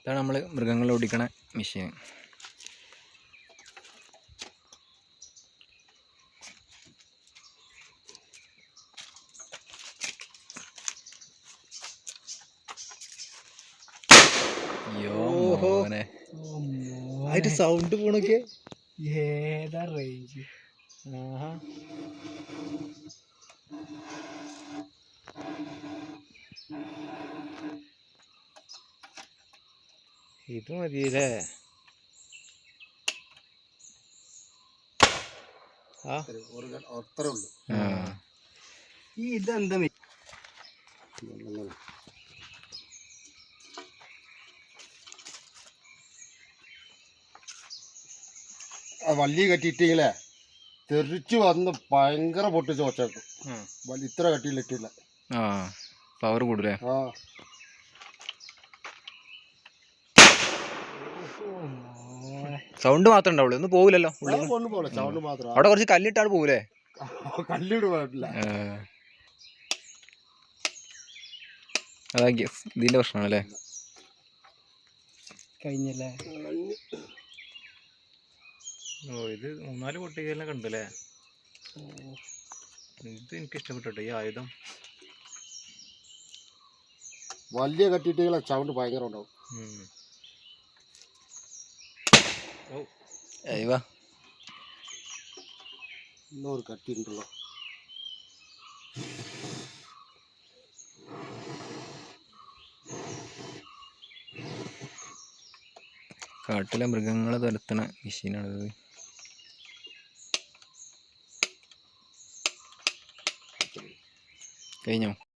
ഇതാണ് നമ്മൾ മൃഗങ്ങളെ ഓടിക്കണ മെഷീൻ. അതിന്റെ സൗണ്ട് പോണൊക്കെ. ഏതാ റേഞ്ച് ആഹാ. ഇത് മതിയല്ലേ? ഇതെന്താ വള്ളി കെട്ടിയിട്ടില്ലേ തെറിച്ചു വന്ന് ഭയങ്കര പൊട്ടിച്ച് വച്ചേക്കും. ഇത്ര കട്ടിയിലിട്ടില്ല ആ. പവർ കൂടുതലേ ആ. സൗണ്ട് മാത്രം ഉണ്ടാവുള്ളൂ. ഒന്നും പോകില്ലല്ലോ സൗണ്ട് മാത്രം. അവിടെ കുറച്ച് കല്ലിട്ടാണ് പോകൂലേ പോയിട്ടില്ല. അതാ ഇതിന്റെ പ്രശ്നമാണല്ലേ? കഴിഞ്ഞല്ലേ? ഓ ഇത് മൂന്നാൽ പൊട്ടിക്കലിനെ കണ്ടല്ലേ? ഇത് എനിക്ക് ഇഷ്ടപ്പെട്ടോ ഈ ആയുധം. വലിയ കട്ടിട്ടുകളെ സൗണ്ട് ഭയങ്കര ഉണ്ടാവും ഇന്നൊരു കട്ടി ഉണ്ടല്ലോ. കാട്ടിലെ മൃഗങ്ങളെ തുരത്തണ മെഷീനാണിത്. കഴിഞ്ഞോ?